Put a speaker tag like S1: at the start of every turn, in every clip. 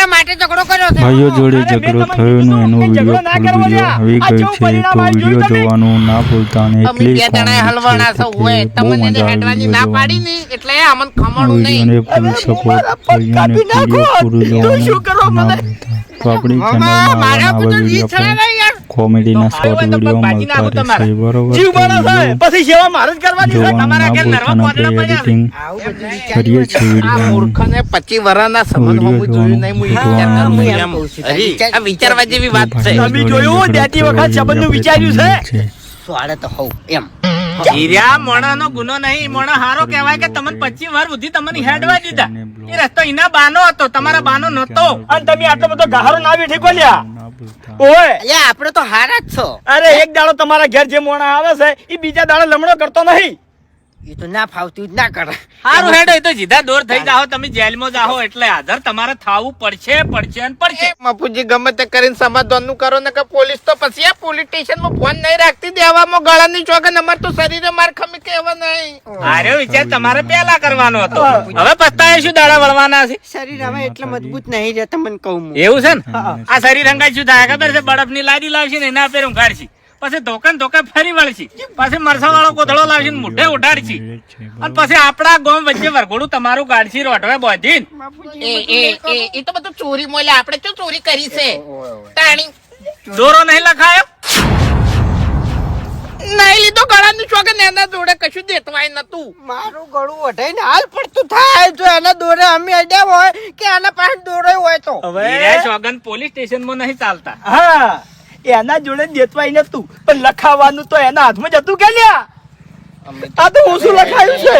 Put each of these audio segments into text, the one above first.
S1: તમારા માટે ઝઘડો કર્યો છે.
S2: ભાઈઓ જોડે ઝઘડો થયો ને એનો વીડિયો ફૂલ વીડિયો આવી
S3: ગયો
S2: છે. તો વીડિયો જોવાનું ના ભૂલતા અને એટલે
S1: બે જણાએ હલવાના
S2: છે
S1: હોય તમને હેડવાની ના પાડી ની એટલે અમને ખમણું નહીં.
S2: અને ફૂલ સપોર્ટ ભાઈઓને વીડિયો પૂરું જોવાનું તો આપણી ચેનલમાં આવા વીડિયો કોમેડીના શોર્ટ વીડિયો મળતા રહેશે. બરોબર વીડિયો
S3: પછી સેવા મારે જ કરવાની છે.
S1: તમારા નરવા પડ્યા
S2: એડિટિંગ કરીએ છીએ
S1: આ મૂર્ખને 25 વર્ષના સંબંધ
S2: વીડિયો
S1: જોયું નહીં. હું વિચાર. આ વિચારવા જેવી વાત છે.
S3: તમે જોયું? દેતી વખત સંબંધનું વિચાર્યું છે?
S4: સ્વાડે તો હોવ એમ.
S5: હીર્યા મોણાનો ગુનો નહીં. મોણા હારો કહેવાય કે તમને પચીસ વાર સુધી તમને હેડવા દીધા. એ રસ્તો એના બાનો હતો તમારા બાનો નતો
S3: અને તમે આટલો બધો ગાહરો ના બેઠી
S2: ભૂલતા
S3: ઓય!
S4: અલ્યા આપણે તો હારા જ છો.
S3: અરે એક દાડો તમારા ઘેર જે મોણા આવે છે એ બીજા દાડો લમણો કરતો નહીં.
S4: એ તો ના ફાવતું જ ના કરે.
S5: સારું હેડો એ તો સીધા દોર થઈ જાઓ તમે જેલમાં જાઓ એટલે હાજર તમારે થાવું પડશે પડશે ને પડશે.
S1: મફુજી ગમે તે કરીને સમાધાનનું કરો ને કે પોલીસ તો પછી આ પોલીસ સ્ટેશનમાં ફોન નહીં રાખતી દેવામાં ગળાની ચોકે અમાર તો શરીરે માર ખમી કે એવા નહીં.
S5: આર્યો વિચાર તમારે પેલા કરવાનો હતો. હવે પસ્તાય શું દાડા વળવાના છે?
S4: શરીર હવે એટલે મજબૂત નહીં રહે તમને કહું
S5: એવું છે ને? આ શરીર રંગાઈ શું થાય? ખબર છે? બરફની લાદી લાવશે ને એના પેરું ઉઘાડશે પછી ધોકન ધોકા ફરી વળશે. પછી મરસા વાળો કોથળો લાવશે ને મોઢે ઉડાડશે. અને પછી આપણા ગામ વચ્ચે વરઘોડું તમારું ગાડશી રોટવે બોધીન
S1: એ એ એ એ તો બધું ચોરી મોલે આપણે શું ચોરી કરી છે? તાણી.
S5: દોરો નહીં લખાયો?
S1: નહીં લીધો ગળાની ચોગન એના જોડે કશું દેતવાય નતું.
S4: મારું ગળું વઢાઈને હાલ પડતું થાય. જો એના દોરે અમે અડ્યા હોય કે આના પાસે દોરે હોય તો.
S3: હવે
S5: સોગન પોલીસ સ્ટેશનમાં નહીં ચાલતા.
S3: હા. એના જોડે દેતવાય નતું પણ લખાવાનું તો એના હાથમાં જ હતું કે લ્યા? આ તો ઓછું લખાયું છે?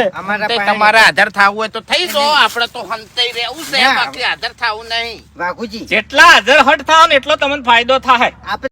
S1: તમારે હાજર થવું હોય તો થઈ જો આપણે તો હંતાઈ રહેવું છે. બાકી આધાર થવું નહીં.
S4: વાઘુજી.
S5: જેટલા આધાર હટ થાવ ને એટલો તમને ફાયદો થાય.